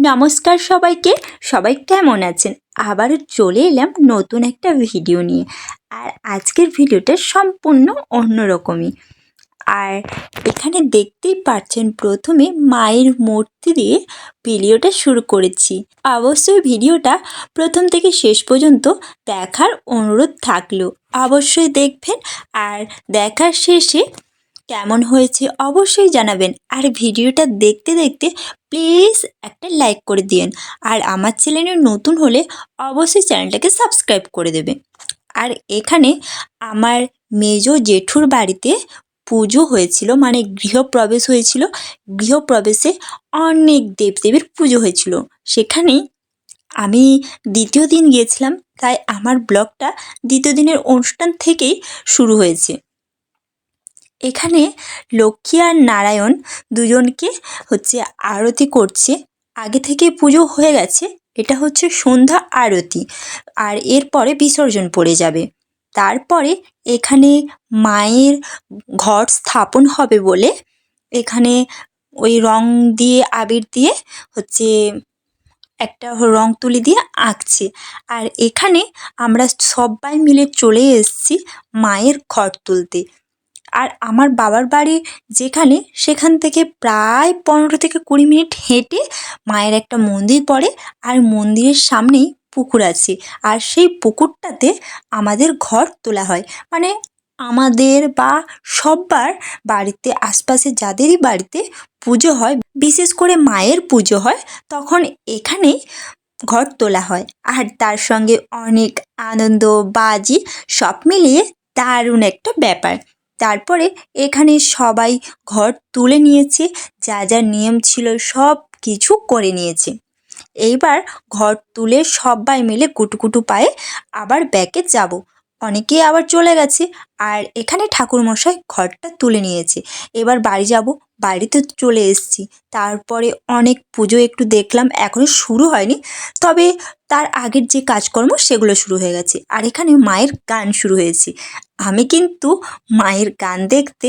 নমস্কার সবাইকে। সবাই কেমন আছেন? আবারও চলে এলাম নতুন একটা ভিডিও নিয়ে। আর আজকের ভিডিওটা সম্পূর্ণ অন্যরকমই। আর এখানে দেখতেই পাচ্ছেন, প্রথমে মায়ের মূর্তি দিয়ে ভিডিওটা শুরু করেছি। অবশ্যই ভিডিওটা প্রথম থেকে শেষ পর্যন্ত দেখার অনুরোধ থাকল। অবশ্যই দেখবেন। আর দেখার শেষে কেমন হয়েছে অবশ্যই জানাবেন। আর ভিডিওটা দেখতে দেখতে প্লিজ একটা লাইক করে দিন আর আমার চ্যানেলে নতুন হলে অবশ্যই চ্যানেলটাকে সাবস্ক্রাইব করে দেবে আর এখানে আমার মেজো জেঠুর বাড়িতে পুজো হয়েছিল মানে গৃহপ্রবেশ হয়েছিল। গৃহপ্রবেশে অনেক দেবদেবীর পুজো হয়েছিল। সেখানে আমি দ্বিতীয় দিন গিয়েছিলাম, তাই আমার ব্লগটা দ্বিতীয় দিনের অনুষ্ঠান থেকেই শুরু হয়েছে। এখানে লক্ষ্মী আর নারায়ণ দুজনকে হচ্ছে আরতি করছে। আগে থেকে পুজো হয়ে গেছে, এটা হচ্ছে সন্ধ্যা আরতি আর এরপরে বিসর্জন পড়ে যাবে। তারপরে এখানে মায়ের ঘট স্থাপন হবে বলে এখানে ওই রং দিয়ে, আবির দিয়ে হচ্ছে একটা রং তুলি দিয়ে আঁকছে। আর এখানে আমরা সবাই মিলে চলে এসেছি মায়ের ঘট তুলতে। আর আমার বাবার বাড়ি যেখানে, সেখান থেকে প্রায় পনেরো থেকে কুড়ি মিনিট হেঁটে মায়ের একটা মন্দির পড়ে আর মন্দিরের সামনেই পুকুর আছে। আর সেই পুকুরটাতে আমাদের ঘর তোলা হয়। মানে আমাদের বা সব্বার বাড়িতে, আশপাশে যাদেরই বাড়িতে পুজো হয়, বিশেষ করে মায়ের পুজো হয়, তখন এখানেই ঘর তোলা হয়। আর তার সঙ্গে অনেক আনন্দ, বাজি, সব মিলিয়ে দারুণ একটা ব্যাপার। তারপরে এখানে সবাই ঘর তুলে নিয়েছে, যা যা নিয়ম ছিল সব কিছু করে নিয়েছে। এইবার ঘর তুলে সবাই মিলে কুটুকুটু পায়ে আবার ব্যাকে যাব। অনেকেই আবার চলে গেছে। আর এখানে ঠাকুরমশাই ঘরটা তুলে নিয়েছে। এবার বাড়ি যাব, বাড়িতে চলে এসেছি। তারপরে অনেক পুজো একটু দেখলাম, এখনও শুরু হয়নি। তবে তার আগের যে কাজকর্ম, সেগুলো শুরু হয়ে গেছে। আর এখানে মায়ের গান শুরু হয়েছে। আমি কিন্তু মায়ের গান দেখতে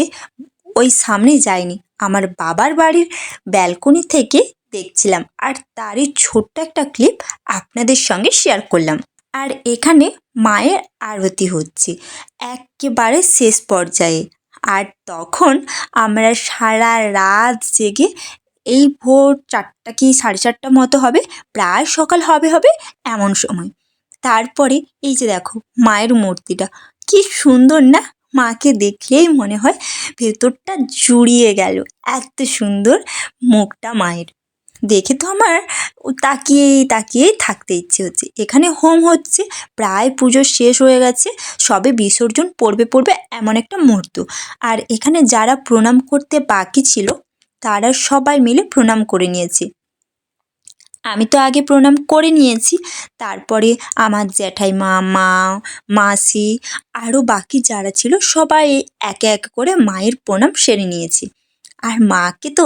ওই সামনে যাইনি। আমার বাবার বাড়ির ব্যালকনি থেকে দেখছিলাম। আর তারই ছোট্ট একটা ক্লিপ আপনাদের সঙ্গে শেয়ার করলাম। আর এখানে মায়ের আরতি হচ্ছে, একেবারে শেষ পর্যায়ে। আর তখন আমরা সারা রাত জেগে এই ভোর চারটা কি সাড়ে চারটা মতো হবে, প্রায় সকাল হবে হবে এমন সময়। তারপরে এই যে দেখো মায়ের মূর্তিটা, কি সুন্দর না? মাকে দেখলেই মনে হয় ভেতরটা জুড়িয়ে গেল, এত সুন্দর মুখটা মায়ের। দেখে তো আমার তাকিয়েই তাকিয়েই থাকতে ইচ্ছে হচ্ছে। এখানে হোম হচ্ছে, প্রায় পুজো শেষ হয়ে গেছে, সবে বিসর্জন পড়বে পড়বে এমন একটা মুহূর্ত। আর এখানে যারা প্রণাম করতে বাকি ছিল, তারা সবাই মিলে প্রণাম করে নিয়েছে। আমি তো আগে প্রণাম করে নিয়েছি, তারপরে আমার জ্যাঠাইমা, মা, মাসি আরও বাকি যারা ছিল, সবাই একে, এক করে মায়ের প্রণাম সেরে নিয়েছে। আর মাকে তো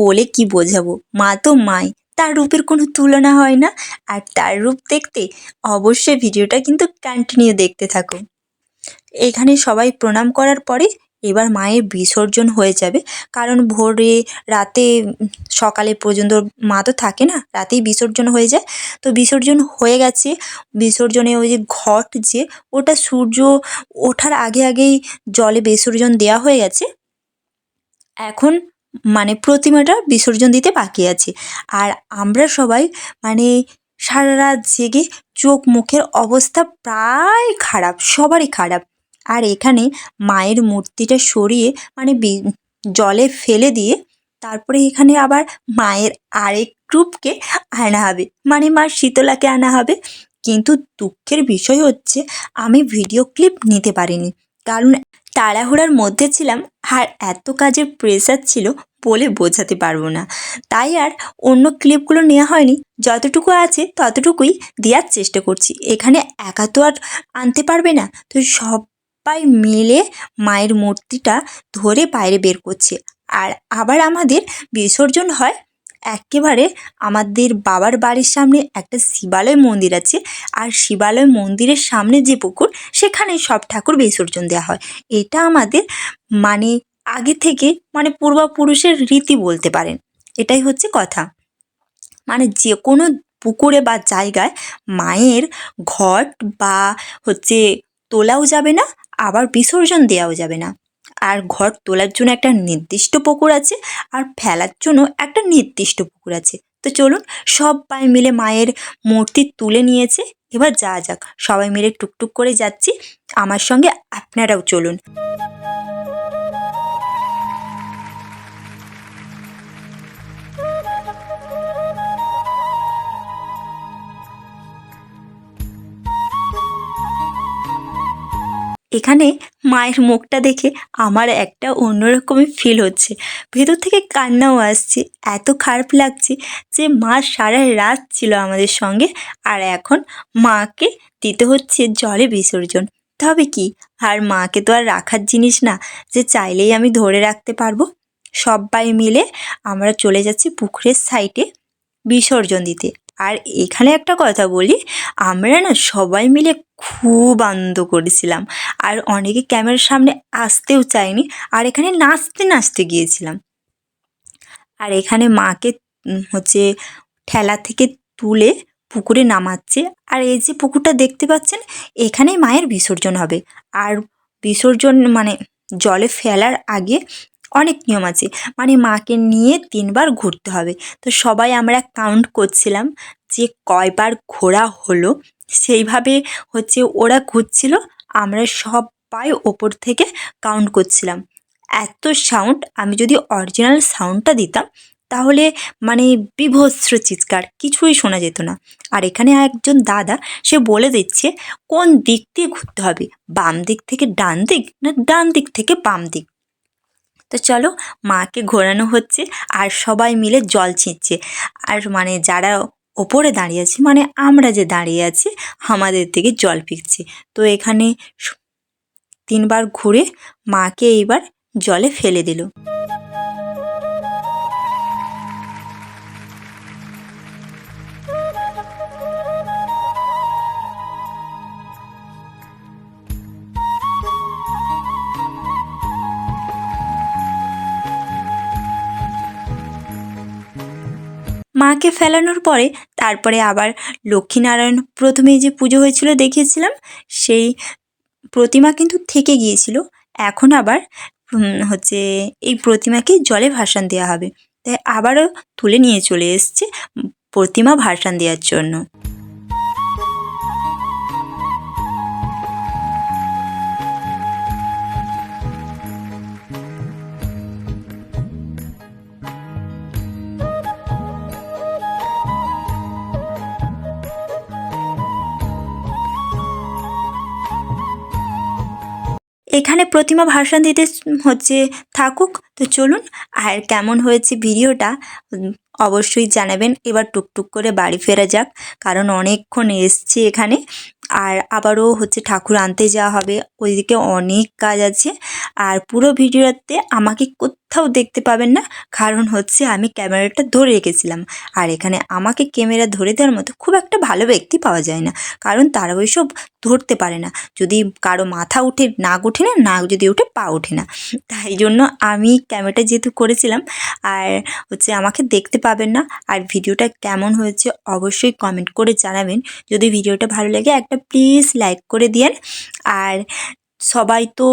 বলে কি বোঝাবো? মা তো মাই। তার রূপের কোনো তুলনা হয় না। আর তার রূপ দেখতে অবশ্যই ভিডিওটা কিন্তু কন্টিনিউ দেখতে থাকো। এখানে সবাই প্রণাম করার পরে এবার মায়ের বিসর্জন হয়ে যাবে। কারণ ভোরে, রাতে, সকালে পর্যন্ত মা তো থাকে না, রাতেই বিসর্জন হয়ে যায়। তো বিসর্জন হয়ে গেছে। বিসর্জনে ওই যে ঘট যে, ওটা সূর্য ওঠার আগে আগেই জলে বিসর্জন দেওয়া হয়ে গেছে। এখন মানে প্রতিমাটা বিসর্জন দিতে বাকি আছে। আর আমরা সবাই মানে সারা রাত জেগে চোখ মুখের অবস্থা প্রায় খারাপ, সবারই খারাপ। আর এখানে মায়ের মূর্তিটা সরিয়ে মানে জলে ফেলে দিয়ে তারপরে এখানে আবার মায়ের আরেক রূপকে আনা হবে। মানে মা শীতলাকে আনা হবে। কিন্তু দুঃখের বিষয় হচ্ছে, আমি ভিডিও ক্লিপ নিতে পারিনি। কারণ তাড়াহুড়ার মধ্যে ছিলাম আর এত কাজের প্রেশার ছিল বলে বোঝাতে পারব না। তাই আর অন্য ক্লিপগুলো নেওয়া হয়নি। যতটুকু আছে ততটুকুই দেওয়ার চেষ্টা করছি। এখানে একা তো আর আনতে পারবে না। তো সবাই মিলে মায়ের মূর্তিটা ধরে বাইরে বের করছে। আর আবার আমাদের বিসর্জন হয় একেবারে আমাদের বাবার বাড়ির সামনে একটা শিবালয় মন্দির আছে। আর শিবালয় মন্দিরের সামনে যে পুকুর সেখানে সব ঠাকুর বিসর্জন দেওয়া হয়। এটা আমাদের মানে আগে থেকে মানে পূর্বপুরুষের রীতি বলতে পারেন। এটাই হচ্ছে কথা। মানে যে কোনো পুকুরে বা জায়গায় মায়ের ঘট বা হচ্ছে তোলাও যাবে না, আবার বিসর্জন দেওয়াও যাবে না। আর ঘর তোলার জন্য একটা নির্দিষ্ট পুকুর আছে আর ফেলার জন্য একটা নির্দিষ্ট পুকুর আছে। তো চলুন, সবাই মিলে মায়ের মূর্তি তুলে নিয়েছে। এবার যা যাক, সবাই মিলে টুকটুক করে যাচ্ছি। আমার সঙ্গে আপনারাও চলুন। এখানে মায়ের মুখটা দেখে আমার একটা অন্যরকমই ফিল হচ্ছে। ভেতর থেকে কান্নাও আসছে। এত খারাপ লাগছে যে মা সারা রাত ছিল আমাদের সঙ্গে আর এখন মাকে দিতে হচ্ছে জলে বিসর্জন। তবে কি? আর মাকে তো আর রাখার জিনিস না যে চাইলেই আমি ধরে রাখতে পারব। সবাই মিলে আমরা চলে যাচ্ছি পুকুরের সাইডে বিসর্জন দিতে। আর এখানে একটা কথা বলি, আমরা না সবাই মিলে খুব আনন্দ করেছিলাম। আর অনেকে ক্যামেরার সামনে আসতেও চায়নি, আর এখানে নাচতে নাচতে গিয়েছিলাম। আর এখানে মাকে হচ্ছে ঠেলা থেকে তুলে পুকুরে নামাচ্ছে। আর এই যে পুকুরটা দেখতে পাচ্ছেন, এখানেই মায়ের বিসর্জন হবে। আর বিসর্জন মানে জলে ফেলার আগে অনেক নিয়ম আছে। মানে মাকে নিয়ে তিনবার ঘুরতে হবে। তো সবাই আমরা কাউন্ট করছিলাম যে কয়বার ঘোরা হলো। সেইভাবে হচ্ছে ওরা ঘুরছিল, আমরা সবাই ওপর থেকে কাউন্ট করছিলাম। এত সাউন্ড আমি যদি অরিজিনাল সাউন্ডটা দিতাম, তাহলে মানে বিভৎস চিৎকার, কিছুই শোনা যেত না। আর এখানে একজন দাদা, সে বলে দিচ্ছে, কোন দিক দিয়ে ঘুরতে হবে? বাম দিক থেকে ডান দিক না ডান দিক থেকে বাম দিক? তো চলো মাকে ঘোরানো হচ্ছে আর সবাই মিলে জল ছিঁচছে। আর মানে যারা ওপরে দাঁড়িয়ে আছে মানে আমরা যে দাঁড়িয়ে আছি, আমাদের থেকে জল ফিকছে তো এখানে তিনবার ঘুরে মাকে এইবার জলে ফেলে দিল। মাকে ফেলানোর পরে তারপরে আবার লক্ষ্মীনারায়ণ প্রথমে যে পুজো হয়েছিল দেখিয়েছিলাম, সেই প্রতিমা কিন্তু থেকে গিয়েছিল। এখন আবার হচ্ছে এই প্রতিমাকে জলে ভাসান দেওয়া হবে। তাই আবারও তুলে নিয়ে চলে এসছে প্রতিমা ভাসান দেওয়ার জন্য। এখানে প্রতিমা ভাষণ দিতে হচ্ছে থাকুক। তো চলুন, আর কেমন হয়েছে ভিডিওটা অবশ্যই জানাবেন। এবার টুকটুক করে বাড়ি ফেরা যাক, কারণ অনেকক্ষণ এসছি এখানে। আর আবারও হচ্ছে ঠাকুর আনতে যাওয়া হবে। ওইদিকে অনেক কাজ আছে। আর পুরো ভিডিওতে আমাকে কোথাও দেখতে পাবেন না। কারণ হচ্ছে আমি ক্যামেরাটা ধরে রেখেছিলাম। আর এখানে আমাকে ক্যামেরা ধরে দেওয়ার মতো খুব একটা ভালো ব্যক্তি পাওয়া যায় না। কারণ তারা ওইসব ধরতে পারে না। যদি কারও মাথা উঠে নাক ওঠে না, নাক যদি ওঠে পা ওঠে না। তাই জন্য আমি ক্যামেরাটা যেহেতু করেছিলাম, আর হচ্ছে আমাকে দেখতে পাবেন না। আর ভিডিওটা কেমন হয়েছে অবশ্যই কমেন্ট করে জানাবেন। যদি ভিডিওটা ভালো লাগে একটা প্লিজ লাইক করে দিয়েন। আর সবাই তো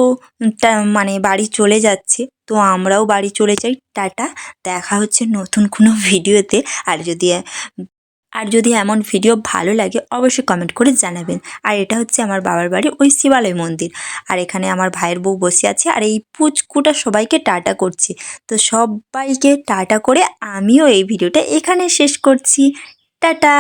মানে বাড়ি চলে যাচ্ছে। তো আমরাও বাড়ি চলে যাই। টাটা। দেখা হচ্ছে নতুন কোনো ভিডিওতে। আর যদি আর যদি এমন ভিডিও ভালো লাগে, অবশ্যই কমেন্ট করে জানাবেন। আর এটা হচ্ছে আমার বাবার বাড়ি, ওই শিবালয় মন্দির। আর এখানে আমার ভাইয়ের বউ বসে আছে। আর এই পুচকুটা সবাইকে টাটা করছে। তো সবাইকে টাটা করে আমিও এই ভিডিওটা এখানে শেষ করছি। টাটা!